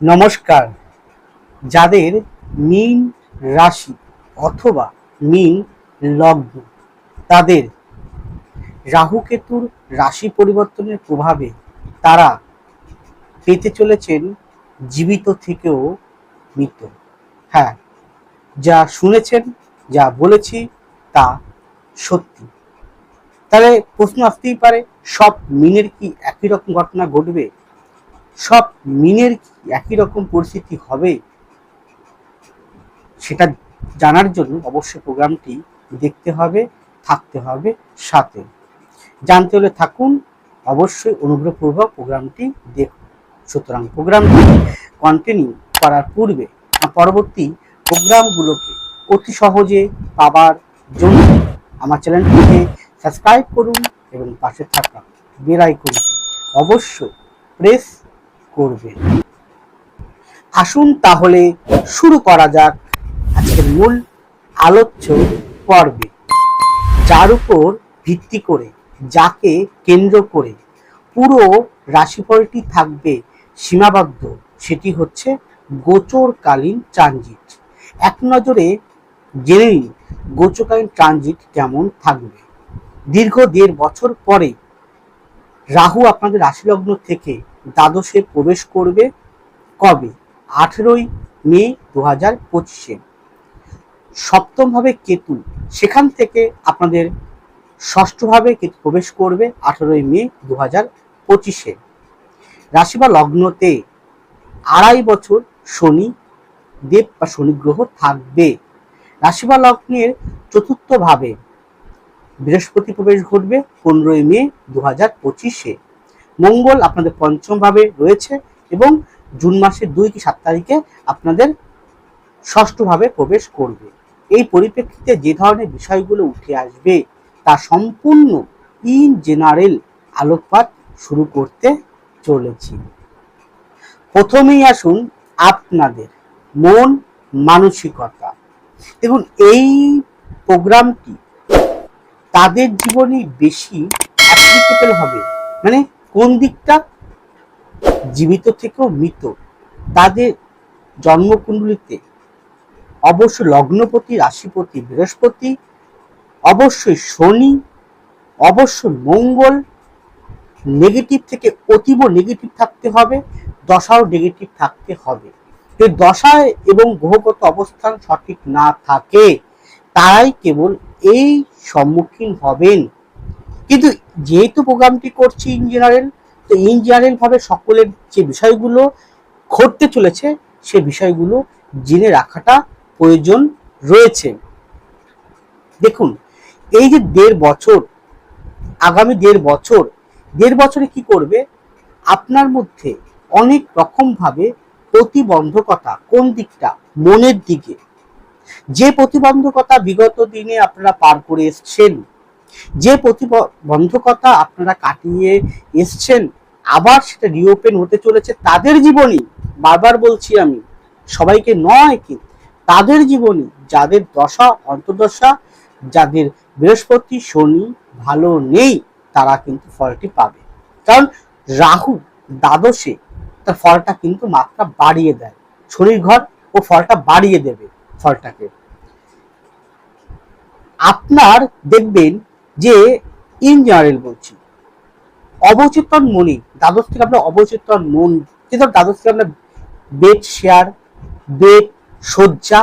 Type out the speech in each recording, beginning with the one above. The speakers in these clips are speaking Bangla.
নমস্কার। যাদের মীন রাশি অথবা মীন লগ্ন, তাদের রাহু কেতুর রাশি পরিবর্তনের প্রভাবে তারা পেতে চলেছেন জীবিত থেকেও মৃত। হ্যাঁ যা শুনেছেন, যা বলেছি, তা সত্যি। তাহলে প্রশ্ন আসতেই পারে, সব মিনের কি একই রকম ঘটনা ঘটবে? সব মিনের একই রকম পরিস্থিতি হবে, সেটা জানার জন্য অবশ্যই প্রোগ্রামটি দেখতে হবে, থাকতে হবে সাথে। জানতে হলে থাকুন, অবশ্যই অনুগ্রহপূর্বক প্রোগ্রামটি দেখুন। সুতরাং প্রোগ্রামটি কন্টিনিউ করার পূর্বে পরবর্তী প্রোগ্রামগুলোকে অতি সহজে পাবার জন্য আমার চ্যানেলটিকে সাবস্ক্রাইব করুন এবং পাশে থাকা বেল আইকনটি অবশ্যই প্রেস করবেন আসুন তাহলে শুরু করা যাক আজকের মূল আলোচ্য পর্বে, যার উপর ভিত্তি করে, যাকে কেন্দ্র করে পুরো রাশিফলটি থাকবে সীমাবদ্ধ, সেটি হচ্ছে গোচরকালীন ট্রানজিট। এক নজরে জেনে নিন গোচরকালীন ট্রানজিট কেমন থাকবে। দীর্ঘ দেড় বছর পরে রাহু আপনাদের রাশিলগ্ন থেকে দ্বাদশে প্রবেশ করবে কবে? আঠেরোই মে দু হাজার পঁচিশে। সপ্তমভাবে কেতু। সেখান থেকে আপনাদের ষষ্ঠভাবে কেতু প্রবেশ করবে আঠেরোই মে দু হাজার পঁচিশে। রাশি বা লগ্নতে আড়াই বছর শনি, দেব বা শনি গ্রহ থাকবে। রাশি বা লগ্নের চতুর্থভাবে বৃহস্পতি প্রবেশ ঘটবে পনেরোই মে দু হাজার পঁচিশে। মঙ্গল আপনাদের পঞ্চম ভাবে রয়েছে এবং জুন মাসের দুই কি সাত তারিখে আপনাদের ষষ্ঠভাবে প্রবেশ করবে। এই পরিপ্রেক্ষিতে যে ধরনের বিষয়গুলো উঠে আসবে তা সম্পূর্ণ ইন জেনারেল আলোকপাত শুরু করতে চলেছি। প্রথমেই আসুন আপনাদের মন মানসিকতা। দেখুন, এই প্রোগ্রামটি তাদের জীবনে বেশি অ্যাপ্লিকেবল হবে। মানে কোন দিকটা জীবিত থেকেও মৃত? তাদের জন্মকুণ্ডলিতে অবশ্য লগ্নপতি, রাশিপতি, বৃহস্পতি, অবশ্যই শনি অবশ্য মঙ্গল নেগেটিভ থেকে অতীব নেগেটিভ থাকতে হবে, দশাও নেগেটিভ থাকতে হবে। তো দশায় এবং গ্রহগত অবস্থান সঠিক না থাকে, তারাই কেবল এই সম্মুখীন হবেন। কিন্তু যেহেতু প্রোগ্রামটি করছি ইন জেনারেল, তো ইন জেনারেল ভাবে সকলের যে বিষয়গুলো ঘটতে চলেছে, সে বিষয়গুলো জেনে রাখাটা প্রয়োজন রয়েছে। দেখুন, এই যে দেড় বছর, আগামী দেড় বছর, দেড় বছরে কি করবে? আপনার মধ্যে অনেক রকম ভাবে প্রতিবন্ধকতা কোন দিকটা? মনের দিকে। যে প্রতিবন্ধকতা বিগত দিনে আপনারা পার করে এসছেন যে প্রতিবন্ধকতা আপনারা কাটিয়ে এসছেন, আবার সেটা রিওপেন হতে চলেছে তাদের জীবনই বারবার বলছি আমি, সবাইকে নয় কি, তাদের জীবনই যাদের দশা, অন্তর্দশা, যাদের বৃহস্পতি, শনি ভালো নেই, তারা কিন্তু ফলটি পাবে। কারণ রাহু দ্বাদশে তার ফলটা কিন্তু মাত্রা বাড়িয়ে দেয়। শনির ঘর ও ফলটা বাড়িয়ে দেবে ফলটাকে। আপনার দেখবেন যে ইন জেনারেল বলছি। অবচেতন মনে, দ্বাদশ থেকে আপনার অবচেতন মন কিন্তু দ্বাদশ থেকে আমরা বেড শেয়ার বেড শয্যা,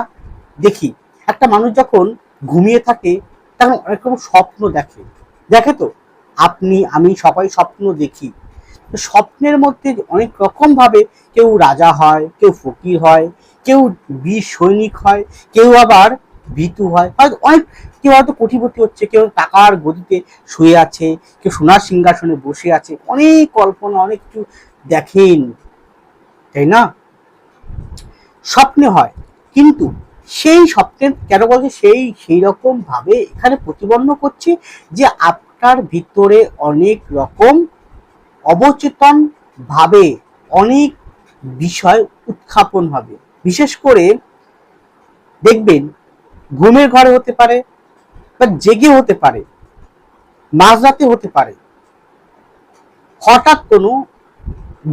দেখি, একটা মানুষ যখন ঘুমিয়ে থাকে, তখন অনেক রকম স্বপ্ন দেখে। দেখে তো, আপনি, আমি সবাই স্বপ্ন দেখি। স্বপ্নের মধ্যে অনেক রকম ভাবে কেউ রাজা হয়, কেউ ফকির হয়, কেউ বীর সৈনিক হয়, কেউ আবার ভীতু হয় অনেক কেউ হয়তো কোটিপতি হচ্ছে, কেউ টাকার গদিতে শুয়ে আছে, কেউ সোনার সিংহাসনে বসে আছে। অনেক কল্পনা, অনেক কিছু দেখেন, তাই না? স্বপ্নে হয়, কিন্তু সেই স্বপ্নের কেন বলছে? সেই সেই রকম ভাবে এখানে প্রতিবন্ধ করছে যে আপনার ভিতরে অনেক রকম অবচেতন ভাবে অনেক বিষয় উত্থাপন হবে। বিশেষ করে দেখবেন, ঘুমের ঘরে হতে পারে বা জেগে হতে পারে, মাঝরাতে হতে পারে, হঠাৎ কোনো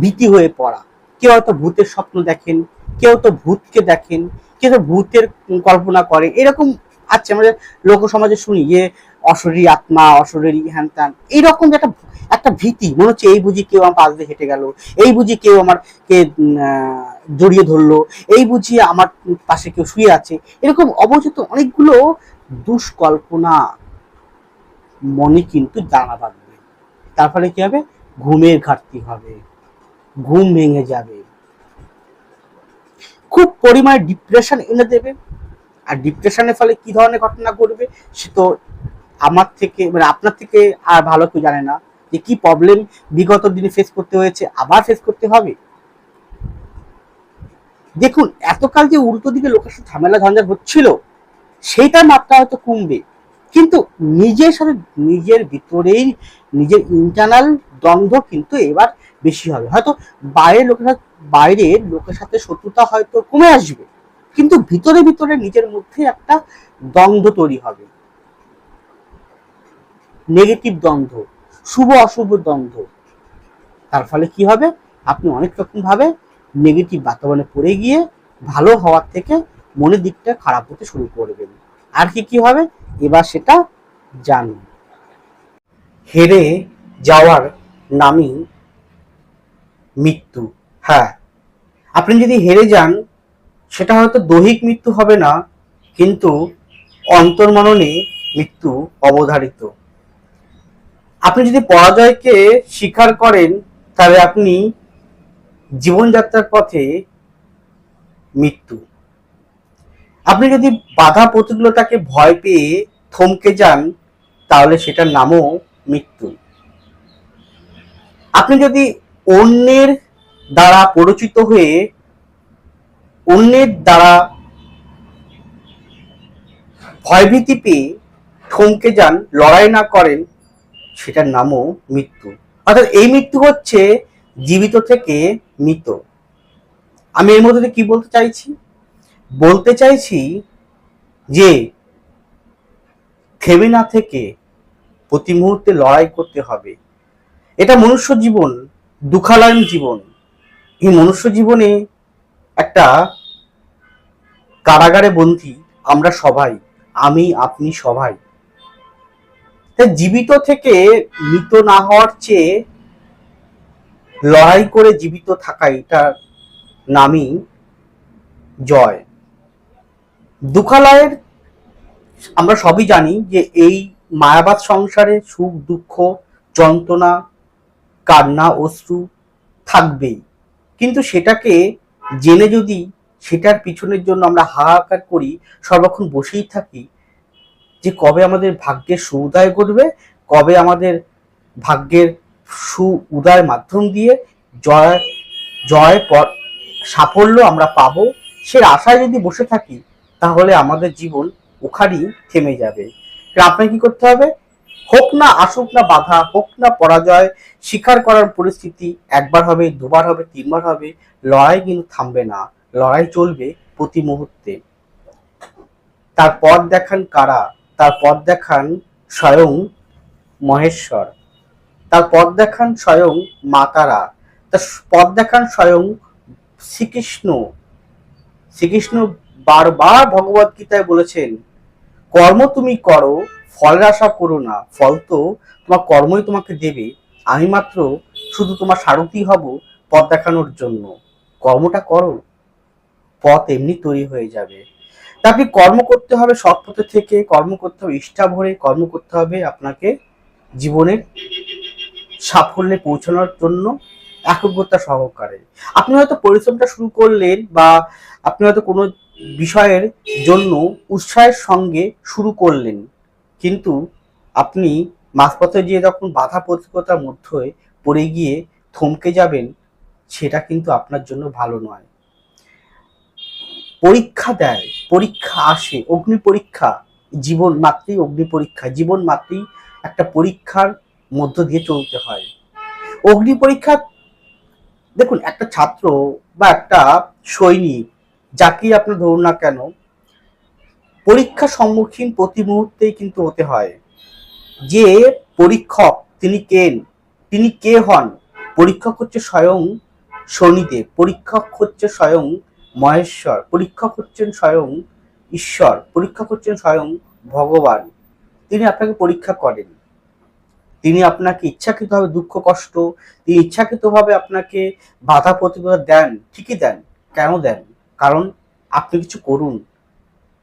ভীতি হয়ে পড়া। কেউ হয়তো ভূতের স্বপ্ন দেখেন, কেউ তো ভূতকে দেখেন, কেউ তো ভূতের কল্পনা করে। এরকম আছে আমাদের লোক সমাজে শুনি যে, অশরীরী আত্মা, অশরীরী হ্যান ত্যান এইরকম একটা একটা ভীতি। মনে হচ্ছে এই বুঝি কেউ আমার পাশ দিয়ে হেঁটে গেল, এই বুঝি কেউ আমার কে জড়িয়ে ধরলো, এই বুঝি আমার পাশে কেউ শুয়ে আছে। এরকম অবচিত অনেকগুলো দুষ্কল্পনা মনে কিন্তু দানা বাঁধবে। তার ফলে কি হবে? ঘুমের ঘাটতি হবে। ঘুম ভেঙে যাবে। খুব পরিমাণে ডিপ্রেশন এনে দেবে। আর ডিপ্রেশনের ফলে কি ধরনের ঘটনা ঘটবে সে তো আমার থেকে মানে আপনার থেকে আর ভালো কেউ জানে না যে কি প্রবলেম বিগত দিনে ফেস করতে হয়েছে, আবার ফেস করতে হবে। দেখুন, এতকাল যে উল্টো দিকে লোকের সাথে ঝামেলা ঝঞ্ঝাট হচ্ছিল সেইটার মাত্রা হয়তো কমবে। কিন্তু নিজের সাথে নিজের ভিতরেই নিজের ইন্টারনাল দ্বন্দ্ব কিন্তু এবার বেশি হবে। হয়তো বাইরের লোকের সাথে, বাইরের লোকের সাথে শত্রুতা হয়তো কমে আসবে, কিন্তু ভিতরে ভিতরে নিজের মধ্যে একটা দ্বন্দ্ব তৈরি হবে। নেগেটিভ দ্বন্দ্ব, শুভ অশুভ দ্বন্দ্ব। তার ফলে কি হবে? আপনি অনেক রকম ভাবে নেগেটিভ বাতাবরণে পড়ে গিয়ে ভালো হওয়ার থেকে মনের দিকটা খারাপ হতে শুরু করবেন আর কি কি হবে? এবার সেটা জানুন। হেরে যাওয়ার নামই মৃত্যু। হ্যাঁ আপনি যদি হেরে যান, সেটা হয়তো দৈহিক মৃত্যু হবে না, কিন্তু অন্তর্মননে মৃত্যু অবধারিত। আপনি যদি পরাজয়কে স্বীকার করেন, তাহলে আপনি জীবনযাত্রার পথে মৃত্যু। আপনি যদি বাধা প্রতিকূলতাকে ভয় পেয়ে থমকে যান, তাহলে সেটার নামও মৃত্যু। আপনি যদি অন্যের দ্বারা পরিচিত হয়ে অন্যের দ্বারা ভয়ভীতি পেয়ে থমকে যান, লড়াই না করেন, সেটার নামও মৃত্যু। অর্থাৎ এই মৃত্যু হচ্ছে জীবিত থেকে মৃত। আমি এর মধ্যে কি বলতে চাইছি? বলতে চাইছি যে থেমে না থেকে প্রতি মুহূর্তে লড়াই করতে হবে। এটা মনুষ্য জীবন, দুঃখালয়ন জীবন। এই মনুষ্য জীবনে একটা কারাগারে বন্দী আমরা সবাই, আমি, আপনি সবাই। তাই জীবিত থেকে মৃত না হওয়ার চেয়ে লড়াই করে জীবিত থাকা এটার নামই জয়। দুঃখালয়ের আমরা সবই জানি যে এই মায়াবাদ সংসারে সুখ, দুঃখ, যন্ত্রণা, কান্না, অশ্রু থাকবেই। কিন্তু সেটাকে জেনে যদি সেটার পিছনের জন্য আমরা হাহাকার করি, সর্বক্ষণ বসেই থাকি, যে কবে আমাদের ভাগ্যের সু উদয় ঘটবে, কবে আমাদের ভাগ্যের সু উদয় মাধ্যম দিয়ে জয় জয় সাফল্য আমরা পাবো সে আশায় যদি বসে থাকি তাহলে আমাদের জীবন ওখানেই থেমে যাবে। আপনাকে কি করতে হবে? হোক না আসুক না বাধা, হোক না পরাজয়, স্বীকার করার পরিস্থিতি একবার হবে, দুবার হবে, তিনবার হবে, লড়াই কিন্তু থামবে না। লড়াই চলবে প্রতি মুহূর্তে। তার পথ দেখান কারা? তার পথ দেখান স্বয়ং মহেশ্বর। তার পথ দেখান স্বয়ং মাতারা তার পথ দেখান স্বয়ং শ্রীকৃষ্ণ। শ্রীকৃষ্ণ বারবার ভগবত গীতায় বলেছেন, কর্ম তুমি করো, ফলের আশা করো না, ফল তো তোমার কর্মই তোমাকে দেবে। আমি মাত্র শুধু তোমার সারথি হব পথ দেখানোর জন্য। কর্মটা করো, পথ এমনি তৈরি হয়ে যাবে। তা আপনি কর্ম করতে হবে সৎ পথে থেকে, কর্ম করতে হবে ইষ্ঠা ভরে, কর্ম করতে হবে আপনাকে জীবনের সাফল্যে পৌঁছানোর জন্য একগ্রতা সহকারে। আপনি হয়তো পরিশ্রমটা শুরু করলেন বা আপনি হয়তো কোনো বিষয়ের জন্য উৎসাহের সঙ্গে শুরু করলেন। কিন্তু আপনি মাঝপথে গিয়ে যখন বাধা প্রতিকূলতার মধ্যে পড়ে গিয়ে থমকে যাবেন, সেটা কিন্তু আপনার জন্য ভালো নয়। পরীক্ষা দেয়, পরীক্ষা আসে, অগ্নি পরীক্ষা, জীবন মাত্রই অগ্নি পরীক্ষা, জীবন মাত্রই একটা পরীক্ষার মধ্য দিয়ে চলতে হয়। অগ্নি পরীক্ষা, দেখুন, একটা ছাত্র বা একটা সৈনিক যাকেই আপনি ধরুন না কেন, পরীক্ষা সম্মুখীন প্রতি মুহূর্তেই কিন্তু হতে হয়। যে পরীক্ষক তিনি কেন তিনি কে হন, পরীক্ষক হচ্ছে স্বয়ং শনিদেব, পরীক্ষক হচ্ছে স্বয়ং মহেশ্বর, পরীক্ষক হচ্ছেন স্বয়ং ঈশ্বর, পরীক্ষক হচ্ছেন স্বয়ং ভগবান। তিনি আপনাকে পরীক্ষা করেন। তিনি আপনাকে ইচ্ছাকৃতভাবে দুঃখ, কষ্ট, তিনি ইচ্ছাকৃতভাবে আপনাকে বাধা, প্রতিবাদ দেন, ঠিকই দেন, কেন দেন? কারণ আপনি কিছু করুন।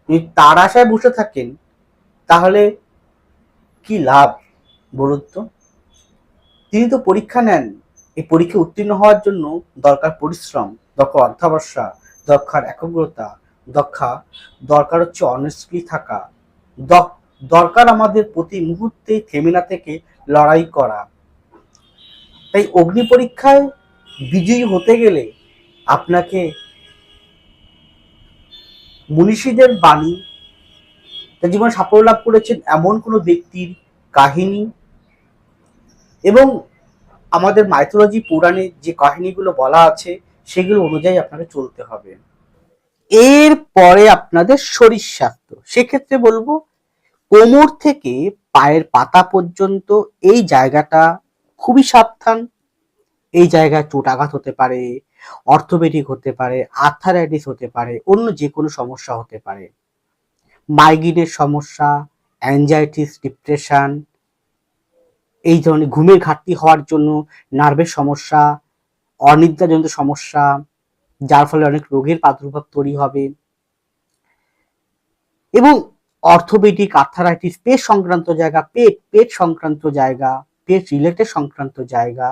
যদি তার আশায় বসে থাকেন, তাহলে কি লাভ বলুন তো? তিনি তো পরীক্ষা নেন। এই পরীক্ষা উত্তীর্ণ হওয়ার জন্য দরকার পরিশ্রম দরকার অধ্যাবসা দরকার একাগ্রতা দরকার দরকার হচ্ছে অনেস্টলি থাকা। দরকার আমাদের প্রতি মুহূর্তে থেমে না থেকে লড়াই করা। তাই অগ্নি পরীক্ষায় বিজয়ী হতে গেলে আপনাকে মনীষীদের বাণী, তার জীবনে সাফল্য লাভ করেছেন এমন কোনো ব্যক্তির কাহিনী এবং আমাদের মাইথোলজি পুরাণে যে কাহিনীগুলো বলা আছে, সেগুলো অনুযায়ী আপনাকে চলতে হবে। এর পরে আপনাদের শরীর স্বাস্থ্য। সেক্ষেত্রে বলব, কোমর থেকে পায়ের পাতা পর্যন্ত এই জায়গাটা খুবই সাবধান। এই জায়গায় চোটাঘাত হতে পারে অর্থোপেডিক হতে পারে আর্থারাইটিস হতে পারে, অন্য যে কোনো সমস্যা হতে পারে। মাইগ্রেনের সমস্যা অ্যাংজাইটিস ডিপ্রেশন এই ধরনের ঘুমের ঘাটতি হওয়ার জন্য নার্ভের সমস্যা, অনিদ্রাজনিত সমস্যা, যার ফলে অনেক রোগের প্রাদুর্ভাব তৈরি হবে। এবং অর্থোপেডিক আর্থারাইটিস পেট সংক্রান্ত জায়গা, পেট পেট সংক্রান্ত জায়গা, পেট রিলেটেড সংক্রান্ত জায়গা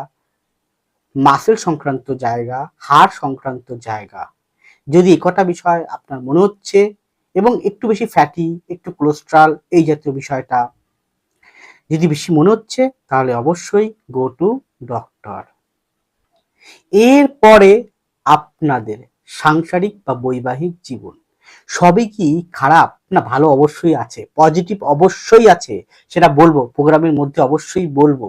মাসেল সংক্রান্ত জায়গা, হাড় সংক্রান্ত জায়গা। যদি একটা বিষয় আপনার মনে হচ্ছে এবং একটু বেশি ফ্যাটি একটু কোলেস্ট্রল এই জাতীয় বিষয়টা যদি বেশি মনে হচ্ছে, তাহলে অবশ্যই গো টু ডক্টর এরপরে আপনাদের সাংসারিক বা বৈবাহিক জীবন। সবই কি খারাপ? না, ভালো অবশ্যই আছে। পজিটিভ অবশ্যই আছে। সেটা বলব প্রোগ্রামের মধ্যে অবশ্যই বলব।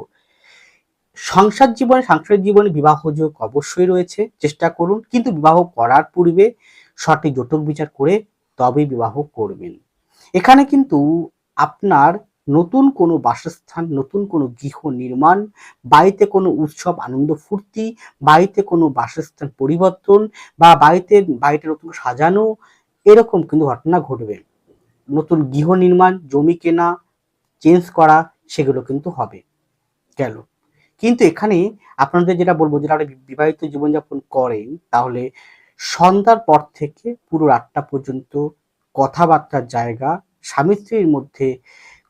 সংসার জীবনে, সাংসারিক জীবনে বিবাহ যোগ অবশ্যই রয়েছে, চেষ্টা করুন। কিন্তু বিবাহ করার পূর্বে সঠিক জটক বিচার করে তবেই বিবাহ করবেন। এখানে কিন্তু আপনার নতুন কোনো বাসস্থান, নতুন কোনো গৃহ নির্মাণ, বাড়িতে কোনো উৎসব, আনন্দ ফুর্তি, বাড়িতে কোনো বাসস্থান পরিবর্তন বা বাড়িতে, বাড়িটা নতুন সাজানো, এরকম কিন্তু ঘটনা ঘটবে। নতুন গৃহ নির্মাণ, জমি কেনা চেঞ্জ করা, সেগুলো কিন্তু হবে। গেল। কিন্তু এখানে আপনাদের যেটা বলব, যেটা আপনি বিবাহিত জীবনযাপন করেন তাহলে সন্ধ্যার পর থেকে পুরো রাতটা পর্যন্ত কথাবার্তার জায়গা, স্বামী স্ত্রীর মধ্যে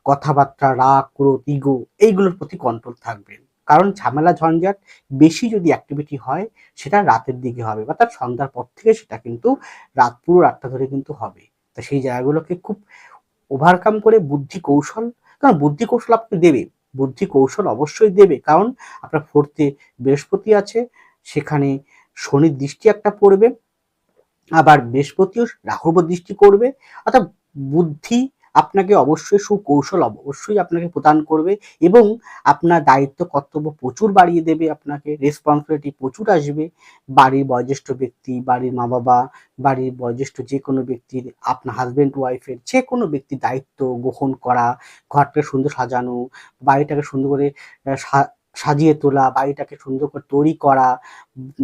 কথাবার্তা, রাগ, ক্রোধ, ইগো এইগুলোর প্রতি কন্ট্রোল থাকবেন কারণ ঝামেলা, ঝঞ্ঝাট বেশি যদি অ্যাক্টিভিটি হয়, সেটা রাতের দিকে হবে বা তার সন্ধ্যার পর থেকে সেটা কিন্তু রাত, পুরো রাতটা ধরে কিন্তু হবে। তো সেই জায়গাগুলোকে খুব ওভারকাম করে বুদ্ধি কৌশল কারণ বুদ্ধি কৌশল আপনি দেবে। বুদ্ধি কৌশল অবশ্যই দেবে। কারণ আপনার ফোর্থে বৃহস্পতি আছে, সেখানে শনির দৃষ্টি একটা পড়বে, আবার বৃহস্পতিও রাহুর দৃষ্টি করবে, অর্থাৎ বুদ্ধি আপনাকে অবশ্যই সুকৌশল অবশ্যই আপনাকে প্রদান করবে এবং আপনার দায়িত্ব, কর্তব্য প্রচুর বাড়িয়ে দেবে আপনাকে রেসপন্সিবিলিটি প্রচুর আসবে। বাড়ির বয়োজ্যেষ্ঠ ব্যক্তি, বাড়ির মা বাবা বাড়ির বয়োজ্যেষ্ঠ যে কোনো ব্যক্তির, আপনার হাজব্যান্ড ওয়াইফের যে কোনো ব্যক্তির দায়িত্ব গ্রহণ করা, ঘরটাকে সুন্দর সাজানো, বাড়িটাকে সুন্দর করে সাজিয়ে তোলা, বাড়িটাকে সুন্দর করে তৈরি করা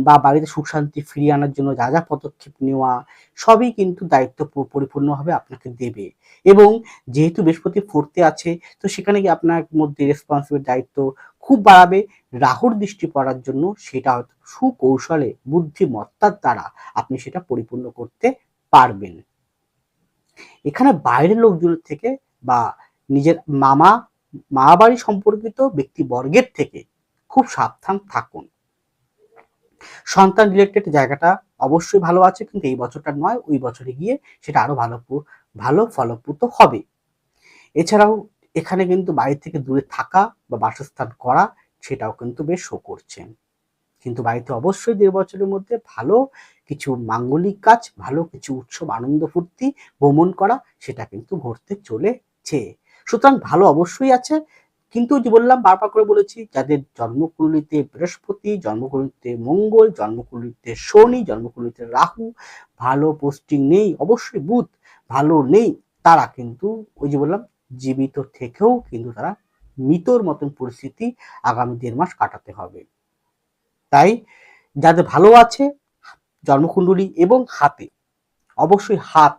বা বাড়িতে সুখ শান্তি ফিরিয়ে আনার জন্য যা যা পদক্ষেপ নেওয়া, সবই কিন্তু দায়িত্ব পরিপূর্ণভাবে আপনাকে দেবে। এবং যেহেতু বৃহস্পতি ফোর্থে আছে, তো সেখানে গিয়ে আপনার মধ্যে রেসপন্সিবিলিটি দায়িত্ব খুব বাড়াবে। রাহুর দৃষ্টি পড়ার জন্য সেটা হয়তো সুকৌশলে, বুদ্ধিমত্তার দ্বারা আপনি সেটা পরিপূর্ণ করতে পারবেন। এখানে বাইরের লোকজনের থেকে বা নিজের মামা মা সম্পর্কিত ব্যক্তিবর্গের থেকে খুব সাবধান থাকুন। সন্তান রিলেটেড জায়গাটা অবশ্যই ভালো আছে, কিন্তু এই বছরটা নয়, ওই বছরে গিয়ে সেটা আরও ভালো ভালো ফলপ্রদ হবে। এছাড়াও এখানে কিন্তু বাড়ি থেকে দূরে থাকা বা বাসস্থান করা সেটাও কিন্তু বেশ শো করছে। কিন্তু বাড়িতে অবশ্যই দেড় বছরের মধ্যে ভালো কিছু মাঙ্গলিক কাজ, ভালো কিছু উৎসব, আনন্দ ফুর্তি, ভ্রমণ করা সেটা কিন্তু ঘটতে চলেছে। সুতরাং ভালো অবশ্যই আছে। কিন্তু যে বললাম, বারবার করে বলেছি, যাদের জন্মকুণ্ডলিতে বৃহস্পতি, জন্মকুণ্ডলিতে মঙ্গল, জন্মকুণ্ডলিতে শনি, জন্মকুণ্ডলিতে রাহু, ভালো পোস্টিং নেই, অবশ্যই বুধ ভালো নেই, তারা কিন্তু ওই যে বললাম, জীবিত থেকেও কিন্তু তারা মৃতর মতন পরিস্থিতি আগামী দেড় মাস কাটাতে হবে। তাই যাদের ভালো আছে, জন্মকুণ্ডলী এবং হাতে, অবশ্যই হাত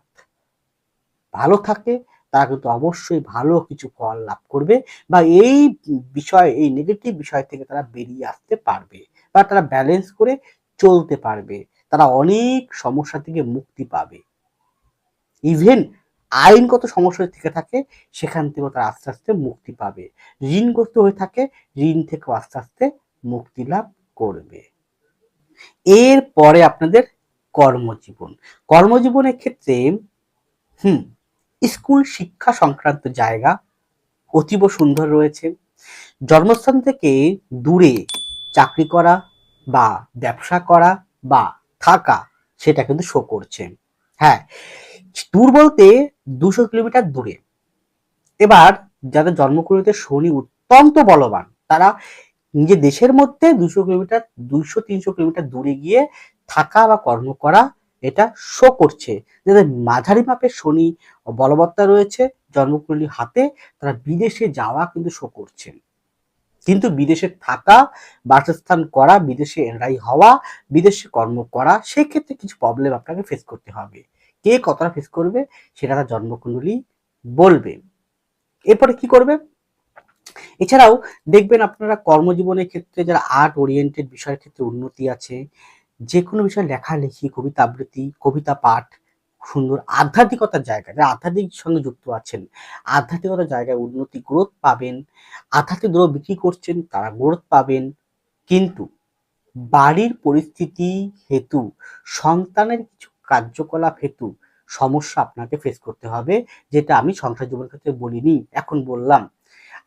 ভালো থাকে তারা কিন্তু অবশ্যই ভালো কিছু ফল লাভ করবে বা এই বিষয়, এই নেগেটিভ বিষয় থেকে তারা বেরিয়ে আসতে পারবে বা তারা ব্যালেন্স করে চলতে পারবে। তারা অনেক সমস্যা থেকে মুক্তি পাবে। ইভেন আইনগত সমস্যা থেকে থাকে, সেখান থেকেও তারা আস্তে আস্তে মুক্তি পাবে। ঋণগ্রস্ত হয়ে থাকে, ঋণ থেকেও আস্তে আস্তে মুক্তি লাভ করবে। এর পরে আপনাদের কর্মজীবন। কর্মজীবনের ক্ষেত্রে, হুম স্কুল শিক্ষা সংক্রান্ত জায়গা অতীব সুন্দর রয়েছে। জন্মস্থান থেকে দূরে চাকরি করা বা ব্যবসা করা বা থাকা সেটা কিন্তু শো করছে। হ্যাঁ দূর বলতে দুশো কিলোমিটার দূরে। এবার যাদের জন্মকুণ্ডলিতে শনি অত্যন্ত বলবান, তারা নিজের দেশের মধ্যে দুশো কিলোমিটার, দুইশো, তিনশো কিলোমিটার দূরে গিয়ে থাকা বা কর্ম করা এটা শো করছে। যাদের মাঝারি মাপের শনি বলবত্তা রয়েছে, জন্মকুণ্ডলী হাতে, তারা বিদেশে যাওয়া কিন্তু শো করছেন। কিন্তু বিদেশে থাকা, বাসস্থান করা, বিদেশে এনরাই হওয়া, বিদেশে কর্ম করা, সেক্ষেত্রে কিছু প্রবলেম আপনাকে ফেস করতে হবে। কে কতটা ফেস করবে, সেটা তার জন্মকুণ্ডলী বলবে। এরপরে কি করবে? এছাড়াও দেখবেন আপনারা কর্মজীবনের ক্ষেত্রে যারা আর্ট ওরিয়েন্টেড বিষয়ের ক্ষেত্রে উন্নতি আছে যে কোনো বিষয়ে লেখালেখি কবিতা আবৃত্তি, কবিতা পাঠ, সুন্দর আধ্যাত্মিকতার জায়গায় যারা আধ্যাত্মিক সঙ্গে যুক্ত আছেন, আধ্যাত্মিকতার জায়গায় উন্নতি গ্রোথ পাবেন, আধ্যাত্মিক দ্রব্য বিক্রি করছেন, তারা গ্রোথ পাবেন। কিন্তু বাড়ির পরিস্থিতি হেতু, সন্তানের কিছু কার্যকলাপ হেতু সমস্যা আপনাকে ফেস করতে হবে, যেটা আমি সংসার জীবনের ক্ষেত্রে বলিনি, এখন বললাম।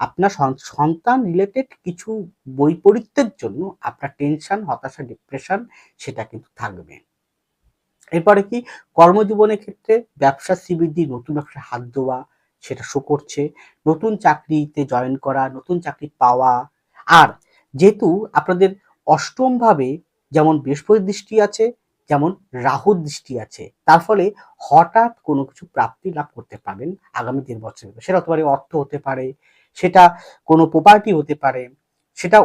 আপনার সন্তান রিলেটেড কিছু বৈপরীত্যের জন্য আপনার টেনশন হতাশা ডিপ্রেশন সেটা কিন্তু থাকবে। এরপরে কি? কর্মজীবনের ক্ষেত্রে ব্যবসা শ্রীবৃদ্ধি, নতুন ব্যবসায় হাত দেওয়া সেটা শো করছে। নতুন চাকরিতে জয়েন করা, নতুন চাকরি পাওয়া। আর যেহেতু আপনাদের অষ্টম ভাবে যেমন বৃহস্পতির দৃষ্টি আছে, যেমন রাহুর দৃষ্টি আছে, তার ফলে হঠাৎ কোনো কিছু প্রাপ্তি লাভ করতে পারবেন আগামী তিন বছর সেটা হতে পারে অর্থ হতে পারে সেটা কোনো প্রপার্টি হতে পারে, সেটা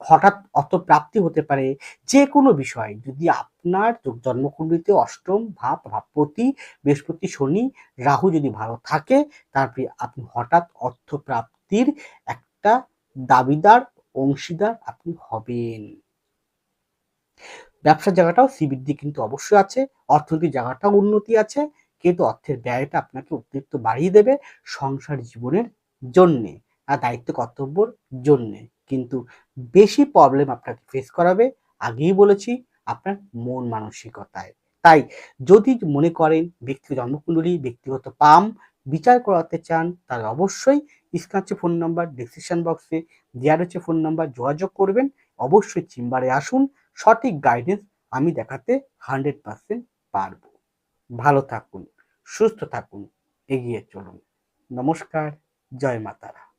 হঠাৎ অর্থপ্রাপ্তি হতে পারে, যে কোনো বিষয়। যদি আপনার জন্মকুণ্ডলিতে অষ্টম ভাব ভাবপতি, বৃহস্পতি, শনি, রাহু যদি ভালো থাকে, তারপরে আপনি হঠাৎ অর্থ প্রাপ্তির একটা দাবিদার, অংশীদার আপনি হবেন। ব্যবসার জায়গাটাও শ্রীবৃদ্ধি কিন্তু অবশ্যই আছে, অর্থনৈতিক জায়গাটাও উন্নতি আছে, কিন্তু অর্থের ব্যয়টা আপনাকে অতিরিক্ত বাড়িয়ে দেবে সংসার জীবনের জন্যে। আর দায়িত্ব কর্তব্যর জন্যে। কিন্তু বেশি প্রবলেম আপনাকে ফেস করাবে, আগেই বলেছি, আপনার মন মানসিকতায়। তাই যদি মনে করেন ব্যক্তিগত জন্মকুণ্ডলী, ব্যক্তিগত পাম, বিচার করাতে চান, তাহলে অবশ্যই স্ক্রাচে ফোন নাম্বার ডিসক্রিপশন বক্সে দেওয়া রয়েছে ফোন নাম্বার যোগাযোগ করবেন। অবশ্যই চেম্বারে আসুন, সঠিক গাইডেন্স আমি দেখাতে হান্ড্রেড পার্সেন্ট পারব। ভালো থাকুন, সুস্থ থাকুন, এগিয়ে চলুন। নমস্কার, জয় মাতারা।